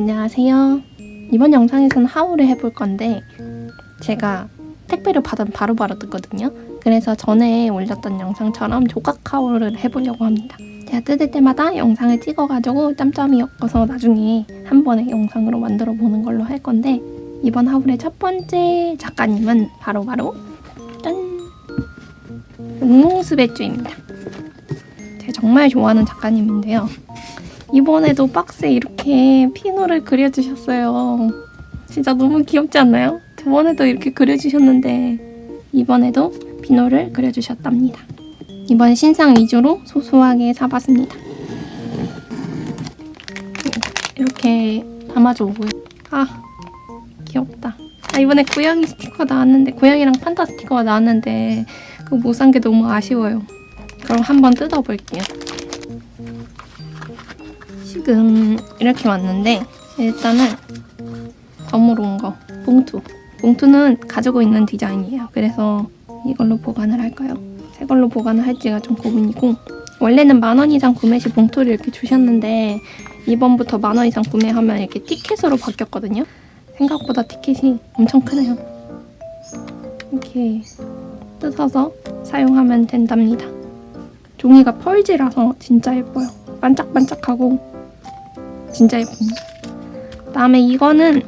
안녕하세요. 이번 영상에서는 하울을 해볼 건데 제가 택배를 받은 바로바로 뜯거든요. 그래서 전에 올렸던 영상처럼 조각 하울을 해보려고 합니다. 제가 뜯을 때마다 영상을 찍어가지고 짬짬이 엮어서 나중에 한 번에 영상으로 만들어 보는 걸로 할 건데 이번 하울의 첫 번째 작가님은 바로바로 짠! 웅몽스배주입니다. 제가 정말 좋아하는 작가님인데요. 이번에도 박스에 이렇게 피노를 그려주셨어요. 진짜 너무 귀엽지 않나요? 저번에도 이렇게 그려주셨는데 이번에도 피노를 그려주셨답니다. 이번 신상 위주로 소소하게 사봤습니다. 이렇게 담아줘 오고요. 아 귀엽다. 아 이번에 고양이 스티커 나왔는데 고양이랑 판다 스티커가 나왔는데 그거 못 산 게 너무 아쉬워요. 그럼 한번 뜯어볼게요. 지금 이렇게 왔는데 일단은 덤으로 온 거 봉투. 봉투는 가지고 있는 디자인이에요. 그래서 이걸로 보관을 할까요? 새 걸로 보관을 할지가 좀 고민이고 원래는 만 원 이상 구매 시 봉투를 이렇게 주셨는데 이번부터 만 원 이상 구매하면 이렇게 티켓으로 바뀌었거든요. 생각보다 티켓이 엄청 크네요. 이렇게 뜯어서 사용하면 된답니다. 종이가 펄지라서 진짜 예뻐요. 반짝반짝하고 진짜 예쁩니다. 다음에 이거는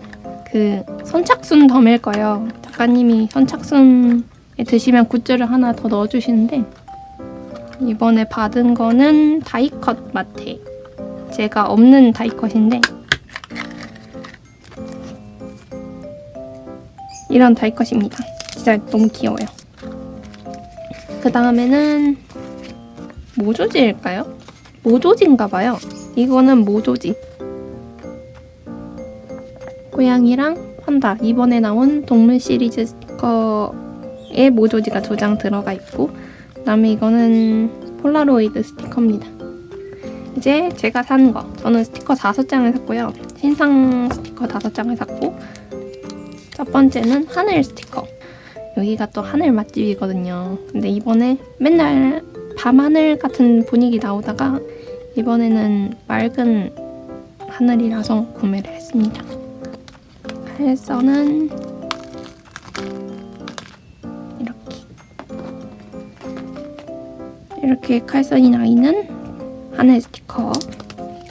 그 선착순 덤일 거예요. 작가님이 선착순에 드시면 굿즈를 하나 더 넣어주시는데 이번에 받은 거는 다이컷 마테. 제가 없는 다이컷인데 이런 다이컷입니다. 진짜 너무 귀여워요. 그 다음에는 모조지일까요? 모조지인가 봐요. 이거는 모조지. 고양이랑 판다. 이번에 나온 동물 시리즈 스티커에 모조지가 두 장 들어가 있고, 그다음에 이거는 폴라로이드 스티커입니다. 이제 제가 산 거. 저는 스티커 다섯 장을 샀고요. 신상 스티커 다섯 장을 샀고, 첫 번째는 하늘 스티커. 여기가 또 하늘 맛집이거든요. 근데 이번에 맨날 밤하늘 같은 분위기 나오다가 이번에는 맑은 하늘이라서 구매를 했습니다. 칼선은 이렇게 이렇게 칼선이 나 있는 하늘 스티커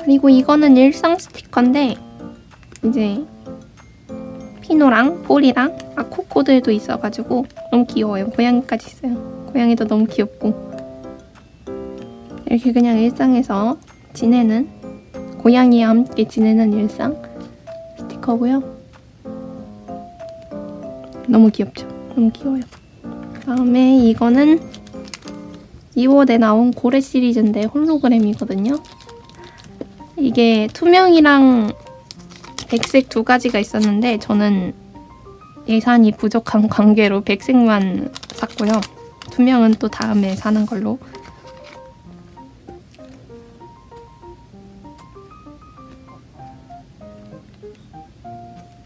그리고 이거는 일상 스티커인데 이제 피노랑 볼이랑 아코코들도 있어가지고 너무 귀여워요. 고양이까지 있어요. 고양이도 너무 귀엽고 이렇게 그냥 일상에서 지내는 고양이와 함께 지내는 일상 스티커고요. 너무 귀엽죠? 너무 귀여워요. 다음에 이거는 2월에 나온 고래 시리즈인데 홀로그램이거든요. 이게 투명이랑 백색 두 가지가 있었는데 저는 예산이 부족한 관계로 백색만 샀고요. 투명은 또 다음에 사는 걸로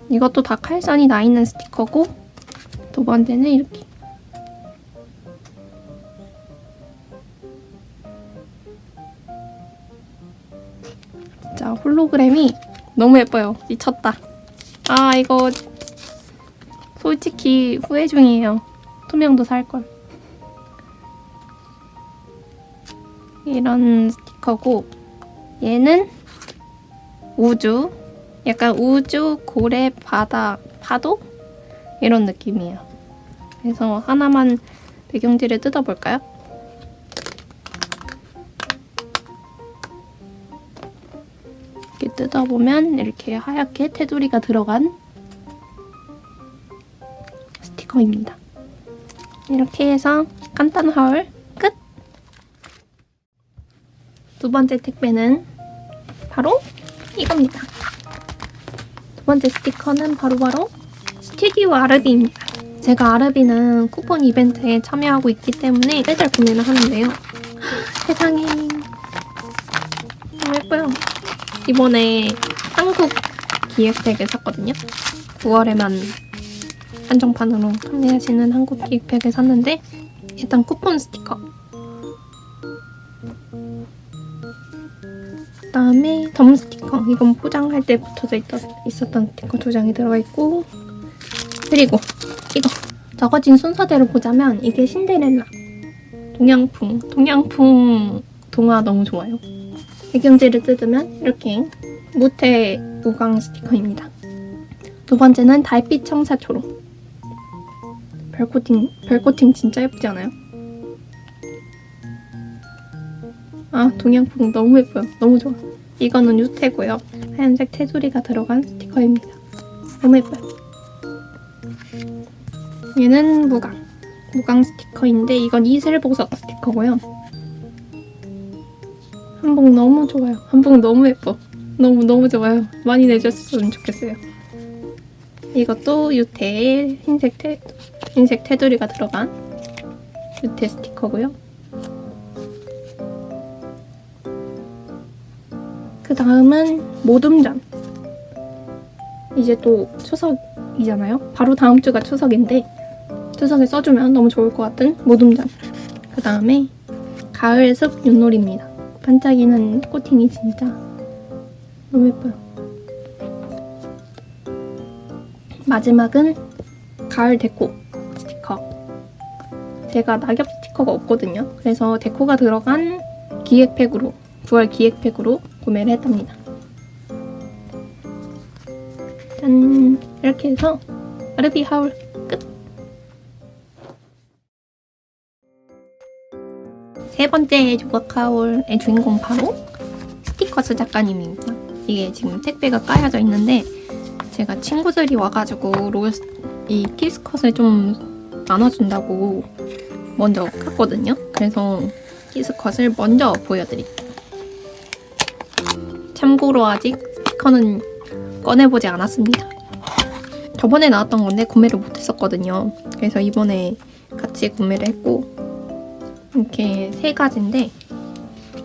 이것도 다 칼선이 나 있는 스티커고 두 번째는 이렇게. 진짜 홀로그램이 너무 예뻐요. 미쳤다. 아 이거 솔직히 후회 중이에요. 투명도 살걸. 이런 스티커고 얘는 우주. 약간 우주, 고래, 바다, 파도? 이런 느낌이에요. 그래서 하나만 배경지를 뜯어볼까요? 이렇게 뜯어보면 이렇게 하얗게 테두리가 들어간 스티커입니다. 이렇게 해서 간단 하울 끝! 두 번째 택배는 바로 이겁니다. 두 번째 스티커는 바로바로 스 튜디오 아르비입니다. 제가 아르비는 쿠폰 이벤트에 참여하고 있기 때문에 매달 구매를 하는데요. 세상에 너무 예뻐요. 이번에 한국 기획팩을 샀거든요. 9월에만 한정판으로 판매하시는 한국 기획팩을 샀는데 일단 쿠폰 스티커 그다음에 덤 스티커. 이건 포장할 때 붙어져 있었던 스티커 두 장이 들어가 있고 그리고 이거 적어진 순서대로 보자면 이게 신데렐라, 동양풍, 동양풍 동화 너무 좋아요. 배경지를 뜯으면 이렇게 모태 우강 스티커입니다. 두 번째는 달빛 청사초로. 별코팅, 별코팅 진짜 예쁘지 않아요? 아, 동양풍 너무 예뻐요. 너무 좋아. 이거는 유태고요. 하얀색 테두리가 들어간 스티커입니다. 너무 예뻐요. 얘는 무광. 무광 스티커인데 이건 이슬보석 스티커고요. 한복 너무 좋아요. 한복 너무 예뻐. 너무 너무 좋아요. 많이 내줬으면 좋겠어요. 이것도 유태의 흰색 테 흰색 테두리가 들어간 유태 스티커고요. 그 다음은 모둠전. 이제 또 추석이잖아요. 바로 다음 주가 추석인데 추석에 써주면 너무 좋을 것 같은 모둠전. 그 다음에 가을 숲 윷놀이입니다. 반짝이는 코팅이 진짜 너무 예뻐요. 마지막은 가을 데코 스티커. 제가 낙엽 스티커가 없거든요. 그래서 데코가 들어간 기획팩으로 9월 기획팩으로 구매를 했답니다. 짠! 이렇게 해서 아르비 하울 번째 조각 하울의 주인공 바로 스티커스 작가님입니다. 이게 지금 택배가 까여져 있는데 제가 친구들이 와가지고 롤, 이 키스컷을 좀 나눠준다고 먼저 깠거든요. 그래서 키스컷을 먼저 보여드릴게요. 참고로 아직 스티커는 꺼내보지 않았습니다. 저번에 나왔던 건데 구매를 못했었거든요. 그래서 이번에 같이 구매를 했고 이렇게 세 가지인데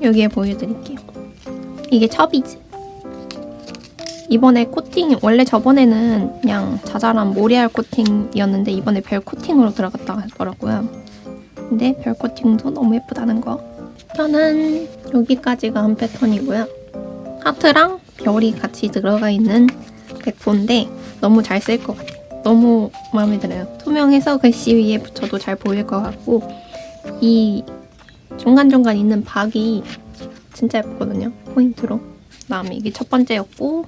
여기에 보여드릴게요. 이게 첩이즈. 이번에 코팅 원래 저번에는 그냥 자잘한 모래알 코팅이었는데 이번에 별 코팅으로 들어갔다 하더라고요. 근데 별 코팅도 너무 예쁘다는 거. 저는 여기까지가 한 패턴이고요. 하트랑 별이 같이 들어가 있는 백포인데 너무 잘 쓸 것 같아요. 너무 마음에 들어요. 투명해서 글씨 위에 붙여도 잘 보일 것 같고 이 중간중간 있는 박이 진짜 예쁘거든요. 포인트로. 그다음에 이게 첫 번째였고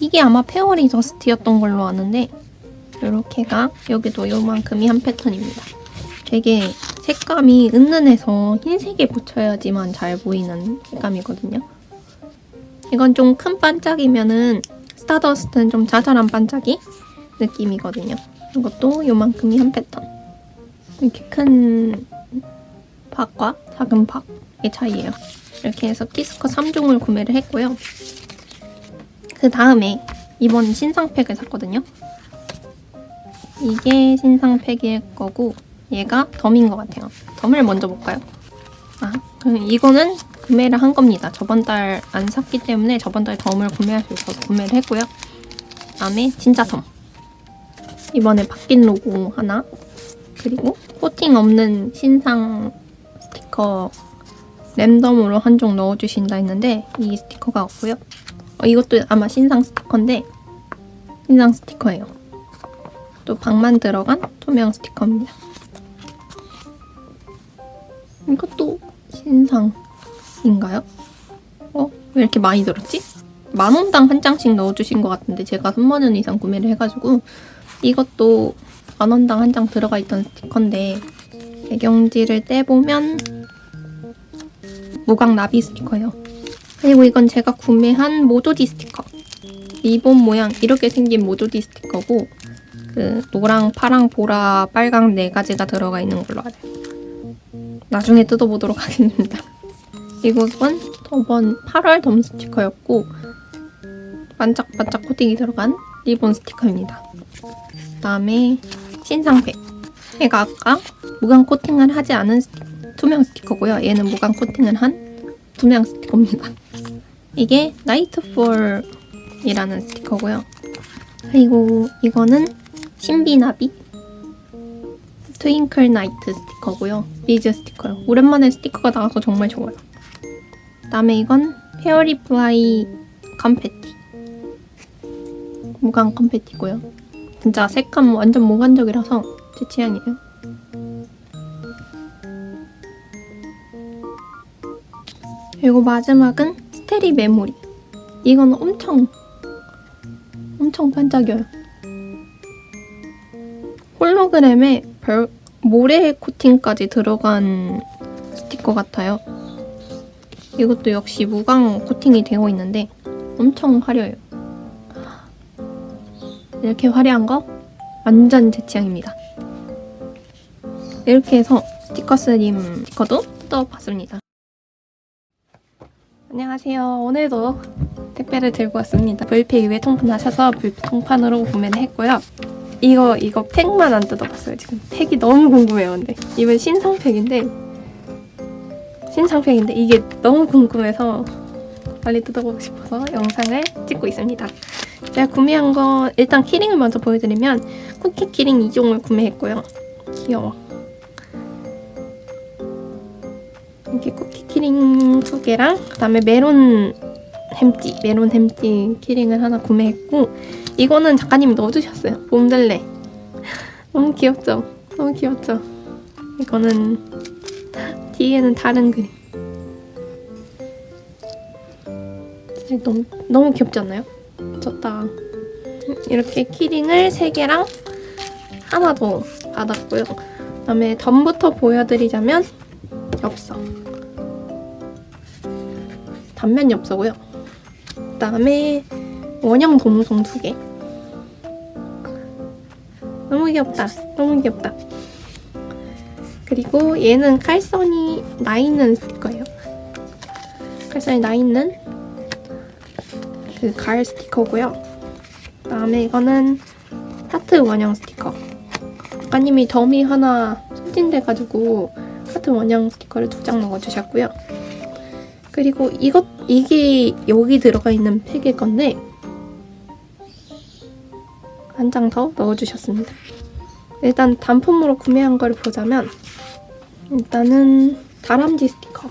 이게 아마 페어리 저스트였던 걸로 아는데 이렇게가 여기도 요만큼이 한 패턴입니다. 되게 색감이 은은해서 흰색에 붙여야지만 잘 보이는 색감이거든요. 이건 좀 큰 반짝이면은 스타더스트는 좀 자잘한 반짝이 느낌이거든요. 이것도 요만큼이 한 패턴. 이렇게 큰 박과 작은 박의 차이예요. 이렇게 해서 키스커 3종을 구매를 했고요. 그 다음에 이번 신상팩을 샀거든요. 이게 신상팩일 거고 얘가 덤인 것 같아요. 덤을 먼저 볼까요? 아, 이거는 구매를 한 겁니다. 저번 달 안 샀기 때문에 저번 달 덤을 구매할 수 있어서 구매를 했고요. 그다음에 진짜 덤. 이번에 바뀐 로고 하나. 그리고 코팅 없는 신상 스티커 랜덤으로 한 종 넣어주신다 했는데 이 스티커가 없고요. 어, 이것도 아마 신상 스티커인데 신상 스티커예요. 또 박만 들어간 투명 스티커입니다. 이것도 신상인가요? 어? 왜 이렇게 많이 들었지? 만 원당 한 장씩 넣어주신 것 같은데 제가 3만 원 이상 구매를 해가지고 이것도 만 원당 한 장 들어가 있던 스티커인데 배경지를 떼보면 무광 나비 스티커예요. 그리고 이건 제가 구매한 모조디 스티커. 리본 모양 이렇게 생긴 모조디 스티커고 그 노랑, 파랑, 보라, 빨강 네 가지가 들어가 있는 걸로 알아요. 나중에 뜯어보도록 하겠습니다. 이것은 저번 8월 덤 스티커였고 반짝반짝 코팅이 들어간 리본 스티커입니다. 그 다음에 신상팩. 얘가 아까 무광 코팅을 하지 않은 투명 스티커고요. 얘는 무광 코팅을 한 투명 스티커입니다. 이게 나이트폴이라는 스티커고요. 그리고 이거는 신비나비 트윙클 나이트 스티커고요. 리즈 스티커요. 오랜만에 스티커가 나와서 정말 좋아요. 그다음에 이건 페어리 플라이 컴패티 무광 컴패티고요. 진짜 색감 완전 몽환적이라서 제 취향이에요. 그리고 마지막은 스테리 메모리. 이건 엄청 엄청 반짝여요. 홀로그램에 별 모래 코팅까지 들어간 스티커 같아요. 이것도 역시 무광 코팅이 되어 있는데 엄청 화려해요. 이렇게 화려한 거 완전 제 취향입니다. 이렇게 해서 스티커 스님 스티커도 뜯어봤습니다. 안녕하세요. 오늘도 택배를 들고 왔습니다. 이외 통판하셔서 불페 통판으로 구매를 했고요. 이거 이거 팩만 안 뜯어봤어요. 지금 팩이 너무 궁금해요. 근데 이번 신상 팩인데 신상 팩인데 이게 너무 궁금해서 빨리 뜯어보고 싶어서 영상을 찍고 있습니다. 제가 구매한 거 일단 키링을 먼저 보여드리면 쿠키 키링 2종을 구매했고요. 귀여워. 이렇게 쿠키 키링 두 개랑 그다음에 메론 햄찌 메론 햄찌 키링을 하나 구매했고 이거는 작가님이 넣어주셨어요. 봄들레 너무 귀엽죠? 너무 귀엽죠? 이거는 뒤에는 다른 그림. 너무 너무 귀엽지 않나요? 미쳤다. 이렇게 키링을 3개랑 하나 더 받았고요. 그 다음에 덤부터 보여드리자면 엽서. 단면 엽서고요. 그 다음에 원형 도무송 두 개. 너무 귀엽다. 너무 귀엽다. 그리고 얘는 칼선이 나 있는 스티커예요. 칼선이 나 있는 그 가을 스티커고요. 그 다음에 이거는 하트 원형 스티커. 작가님이 덤이 하나 소진돼가지고 하트 원형 스티커를 두 장 넣어주셨고요. 그리고 이것 이게 여기 들어가 있는 팩일 건데 한 장 더 넣어주셨습니다. 일단 단품으로 구매한 걸 보자면 일단은 다람쥐 스티커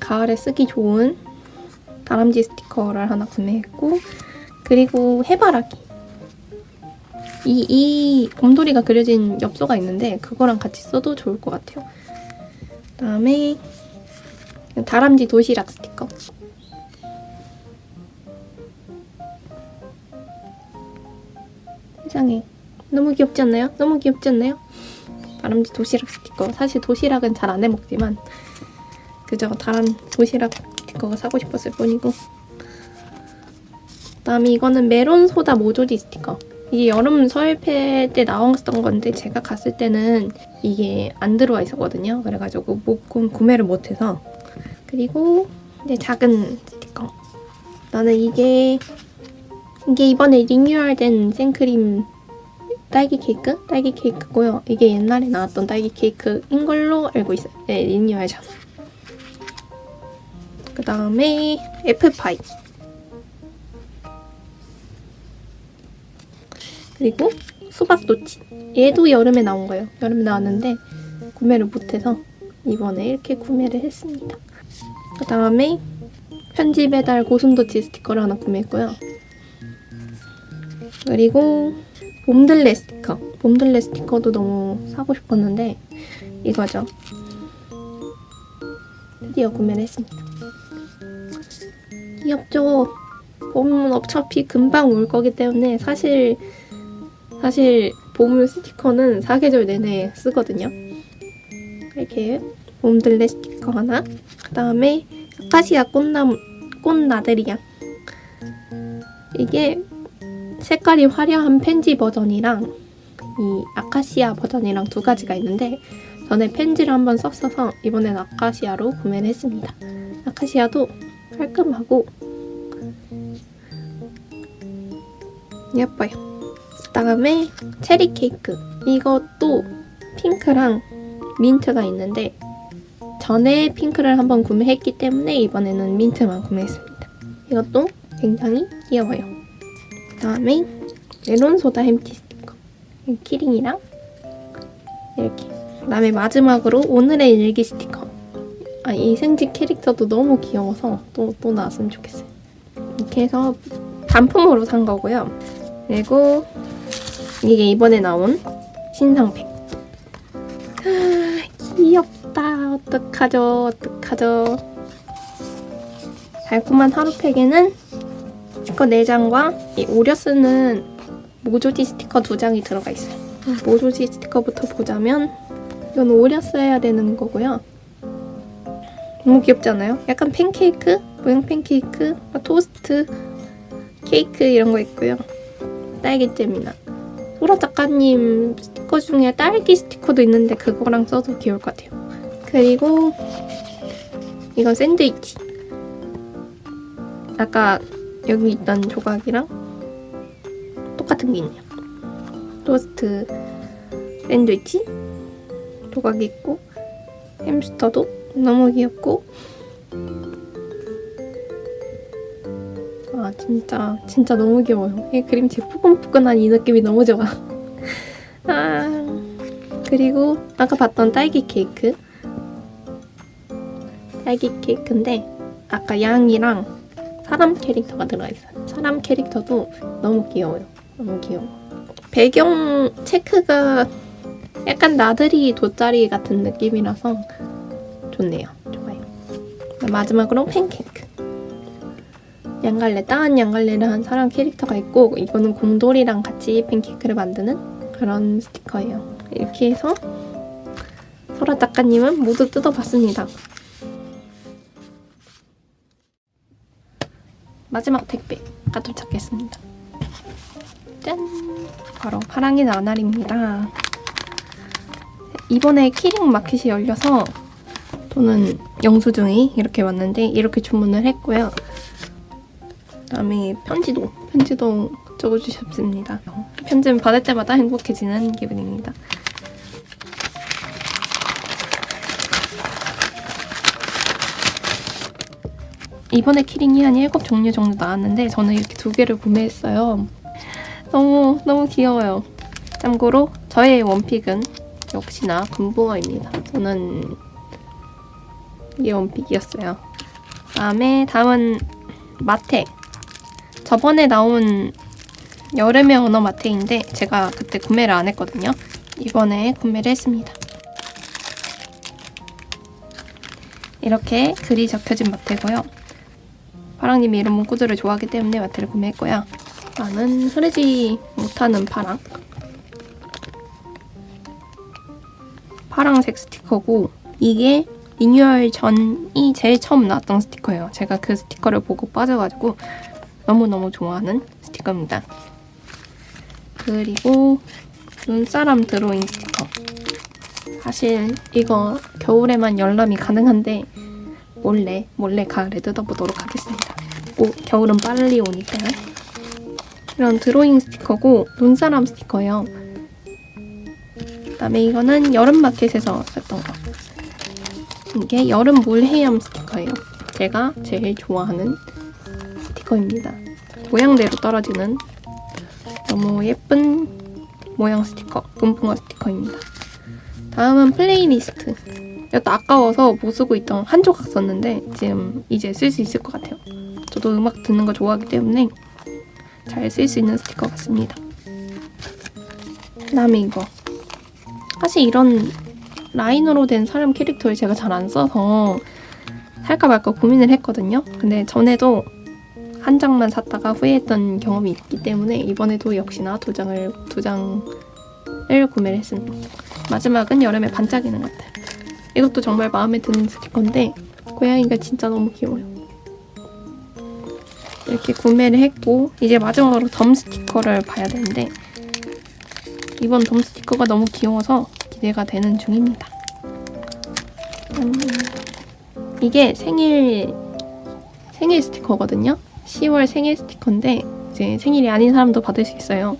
가을에 쓰기 좋은 다람쥐 스티커를 하나 구매했고 그리고 해바라기 이, 이 곰돌이가 그려진 엽서가 있는데 그거랑 같이 써도 좋을 것 같아요. 그다음에 다람쥐 도시락 스티커. 세상에 너무 귀엽지 않나요? 너무 귀엽지 않나요? 다람쥐 도시락 스티커. 사실 도시락은 잘 안 해먹지만 그저 다람 도시락 스티커가 사고 싶었을 뿐이고. 그다음에 이거는 메론 소다 모조리 스티커 이게 여름 서울패 때 나왔던 건데 제가 갔을 때는 이게 안 들어와 있었거든요 그래가지고 못 구- 구매를 못해서 그리고 이제 작은 스티커 나는 이게 이게 이번에 리뉴얼된 생크림 딸기 케이크? 딸기 케이크고요. 이게 옛날에 나왔던 딸기 케이크인 걸로 알고 있어요. 네, 리뉴얼 전. 그 다음에 애플파이. 그리고 수박도치. 얘도 여름에 나온 거예요. 여름에 나왔는데 구매를 못해서 이번에 이렇게 구매를 했습니다. 그 다음에 편지 배달 고순도치 스티커를 하나 구매했고요. 그리고 봄들레 스티커. 봄들레 스티커도 너무 사고 싶었는데 이거죠. 드디어 구매를 했습니다. 귀엽죠? 봄은 어차피 금방 올 거기 때문에 사실 사실 봄 스티커는 사계절 내내 쓰거든요. 이렇게 봄들레 스티커 하나. 그 다음에 아카시아 꽃나무 꽃나들이야. 이게 색깔이 화려한 펜지 버전이랑 이 아카시아 버전이랑 두 가지가 있는데 전에 펜지를 한번 썼어서 이번엔 아카시아로 구매를 했습니다. 아카시아도 깔끔하고 예뻐요. 그다음에 체리 케이크 이것도 핑크랑 민트가 있는데 전에 핑크를 한번 구매했기 때문에 이번에는 민트만 구매했습니다. 이것도 굉장히 귀여워요. 그 다음에 메론 소다 햄티 스티커 이 키링이랑 이렇게 그 다음에 마지막으로 오늘의 일기 스티커 아, 이 생지 캐릭터도 너무 귀여워서 또, 또 나왔으면 좋겠어요. 이렇게 해서 단품으로 산 거고요. 그리고 이게 이번에 나온 신상팩. 아, 귀엽다. 어떡하죠? 어떡하죠? 달콤한 하루팩에는 스티커 4장과 이 오려 쓰는 모조지 스티커 2장이 들어가 있어요. 모조지 스티커부터 보자면 이건 오려 써야 되는 거고요. 너무 귀엽지 않아요? 약간 팬케이크? 모양 팬케이크? 뭐 토스트? 케이크 이런 거 있고요. 딸기잼이나 소라 작가님 스티커 중에 딸기 스티커도 있는데 그거랑 써도 귀여울 것 같아요. 그리고 이건 샌드위치. 아까 여기 있던 조각이랑 똑같은 게 있네요. 토스트 샌드위치 조각이 있고 햄스터도 너무 귀엽고 진짜 진짜 너무 귀여워요. 이 그림체 푸근푸근한 이 느낌이 너무 좋아. 아 그리고 아까 봤던 딸기 케이크 딸기 케이크인데 아까 양이랑 사람 캐릭터가 들어가 있어요. 사람 캐릭터도 너무 귀여워요. 너무 귀여워. 배경 체크가 약간 나들이 돗자리 같은 느낌이라서 좋네요. 좋아요. 마지막으로 팬케이크. 양갈래, 따한 양갈래를 한 사람 캐릭터가 있고 이거는 곰돌이랑 같이 팬케이크를 만드는 그런 스티커예요. 이렇게 해서 소라 작가님은 모두 뜯어봤습니다. 마지막 택배가 도착했습니다. 짠! 바로 파랑이 나날입니다. 이번에 키링 마켓이 열려서 저는 영수증이 이렇게 왔는데 이렇게 주문을 했고요. 그다음에 편지도 편지도 적어주셨습니다. 편지는 받을 때마다 행복해지는 기분입니다. 이번에 키링이 한 7종류 정도 나왔는데 저는 이렇게 두 개를 구매했어요. 너무 너무 귀여워요. 참고로 저의 원픽은 역시나 금붕어입니다. 저는 이게 원픽이었어요. 다음에 다음은 마테. 저번에 나온 여름의 언어 마테인데 제가 그때 구매를 안 했거든요. 이번에 구매를 했습니다. 이렇게 글이 적혀진 마테고요. 파랑님이 이런 문구들을 좋아하기 때문에 마테를 구매했고요. 나는 흐르지 못하는 파랑. 파랑색 스티커고 이게 리뉴얼 전이 제일 처음 나왔던 스티커예요. 제가 그 스티커를 보고 빠져가지고 너무너무 좋아하는 스티커입니다. 그리고 눈사람 드로잉 스티커. 사실 이거 겨울에만 열람이 가능한데 몰래 몰래 가을에 뜯어보도록 하겠습니다. 오, 겨울은 빨리 오니까요. 이런 드로잉 스티커고 눈사람 스티커예요. 그다음에 이거는 여름 마켓에서 샀던 거. 이게 여름 물헤엄 스티커예요. 제가 제일 좋아하는 스티커입니다. 모양대로 떨어지는 너무 예쁜 모양 스티커, 문풍어 스티커입니다. 다음은 플레이리스트. 이것도 아까워서 못 쓰고 있던 한 조각 썼는데 지금 이제 쓸 수 있을 것 같아요. 저도 음악 듣는 거 좋아하기 때문에 잘 쓸 수 있는 스티커 같습니다. 그 다음에 이거. 사실 이런 라인으로 된 사람 캐릭터를 제가 잘 안 써서 살까 말까 고민을 했거든요. 근데 전에도 한 장만 샀다가 후회했던 경험이 있기 때문에 이번에도 역시나 두 장을 두 장을 구매를 했습니다. 마지막은 여름에 반짝이는 것들. 이것도 정말 마음에 드는 스티커인데 고양이가 진짜 너무 귀여워요. 이렇게 구매를 했고 이제 마지막으로 덤 스티커를 봐야 되는데 이번 덤 스티커가 너무 귀여워서 기대가 되는 중입니다. 음, 이게 생일 생일 스티커거든요. 10월 생일 스티커인데 이제 생일이 아닌 사람도 받을 수 있어요.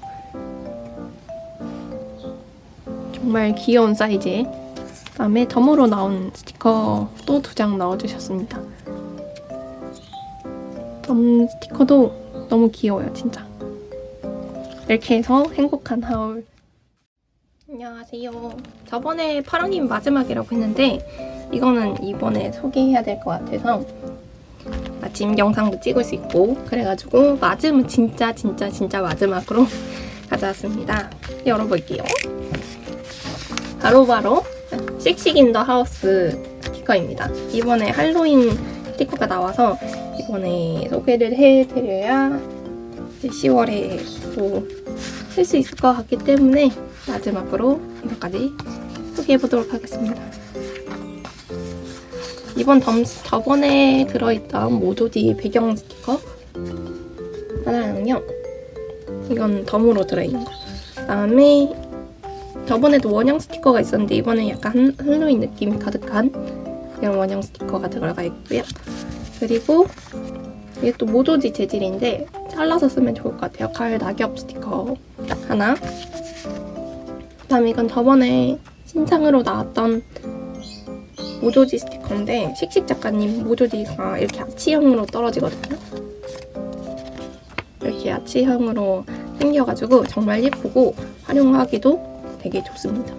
정말 귀여운 사이즈에 그다음에 덤으로 나온 스티커 또두장 넣어주셨습니다. 덤 스티커도 너무 귀여워요, 진짜. 이렇게 해서 행복한 하울. 안녕하세요. 저번에 파랑님 마지막이라고 했는데 이거는 이번에 소개해야 될 것 같아서 마침 영상도 찍을 수 있고 그래가지고 마지막 진짜 진짜 진짜 마지막으로 가져왔습니다. 열어볼게요. 바로 바로 씩씩 인더 하우스 스티커입니다. 이번에 할로윈 스티커가 나와서 이번에 소개를 해드려야 이제 10월에 또 쓸 수 있을 것 같기 때문에 마지막으로 이거까지 소개해보도록 하겠습니다. 이번 덤, 저번에 들어있던 모조디 배경 스티커 하나는요. 이건 덤으로 들어있는 거. 그다음에 저번에도 원형 스티커가 있었는데 이번엔 약간 할로윈 느낌이 가득한 이런 원형 스티커가 들어가 있고요. 그리고 이게 또 모조지 재질인데 잘라서 쓰면 좋을 것 같아요. 가을 낙엽 스티커 하나. 그다음에 이건 저번에 신상으로 나왔던 모조지 스티커인데 씩씩 작가님 모조지가 이렇게 아치형으로 떨어지거든요. 이렇게 아치형으로 생겨가지고 정말 예쁘고 활용하기도 되게 좋습니다.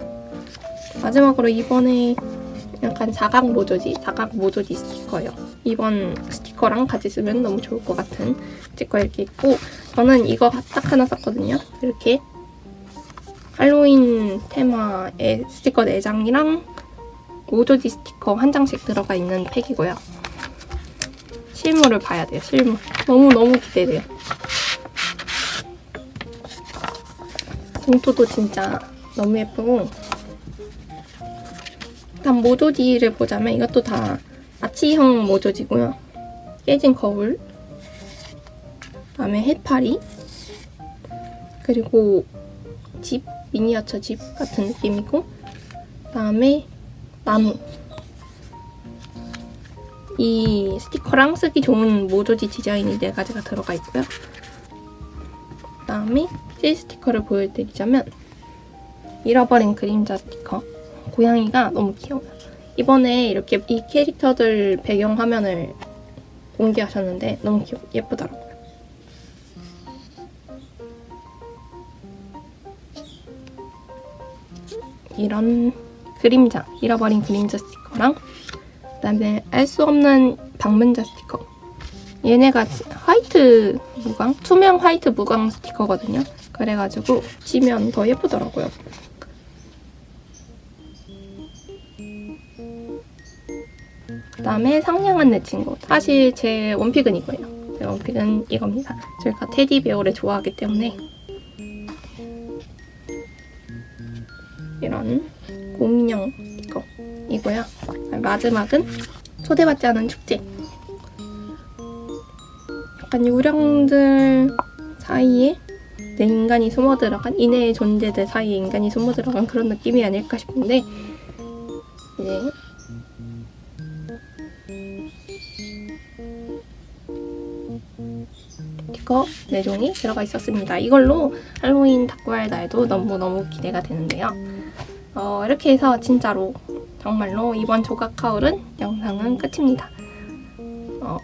마지막으로 이번에 약간 사각 모조지, 사각 모조지 스티커예요. 이번 스티커랑 같이 쓰면 너무 좋을 것 같은 스티커 이렇게 있고 저는 이거 딱 하나 샀거든요. 이렇게 할로윈 테마의 스티커 4장이랑 모조지 스티커 한 장씩 들어가 있는 팩이고요. 실물을 봐야 돼요, 실물. 너무너무 기대돼요. 봉투도 진짜 너무 예쁘고 일단 모조지를 보자면 이것도 다 아치형 모조지고요. 깨진 거울 그다음에 해파리 그리고 집 미니어처 집 같은 느낌이고 그다음에 나무 이 스티커랑 쓰기 좋은 모조지 디자인이 네 가지가 들어가 있고요. 그 다음에 실 스티커를 보여드리자면 잃어버린 그림자 스티커 고양이가 너무 귀여워요. 이번에 이렇게 이 캐릭터들 배경 화면을 공개하셨는데 너무 귀여 예쁘더라고요. 이런 그림자, 잃어버린 그림자 스티커랑 그다음에 알 수 없는 방문자 스티커. 얘네가 화이트 무광, 투명 화이트 무광 스티커거든요. 그래가지고 치면 더 예쁘더라고요. 그 다음에 상냥한 내 친구. 사실 제 원픽은 이거예요. 제 원픽은 이겁니다. 저희가 테디베어를 좋아하기 때문에 이런 곰인형 스티커이고요. 마지막은 초대받지 않은 축제. 약간 유령들 사이에 내 인간이 숨어 들어간 이내의 존재들 사이에 인간이 숨어 들어간 그런 느낌이 아닐까 싶은데 이제 스티커 4종이 들어가 있었습니다. 이걸로 할로윈 닭구할 날도 너무너무 기대가 되는데요. 어, 이렇게 해서 진짜로 정말로 이번 조각 하울은 영상은 끝입니다. 어,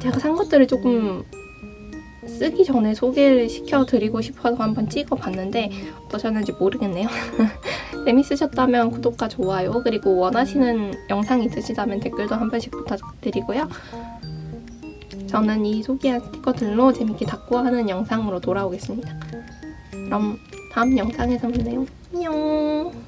제가 산 것들을 조금 쓰기 전에 소개를 시켜드리고 싶어서 한번 찍어봤는데 어떠셨는지 모르겠네요. 재밌으셨다면 구독과 좋아요 그리고 원하시는 영상이 있으시다면 댓글도 한 번씩 부탁드리고요. 저는 이 소개한 스티커들로 재밌게 닦고 하는 영상으로 돌아오겠습니다. 그럼 다음 영상에서 만나요. 안녕.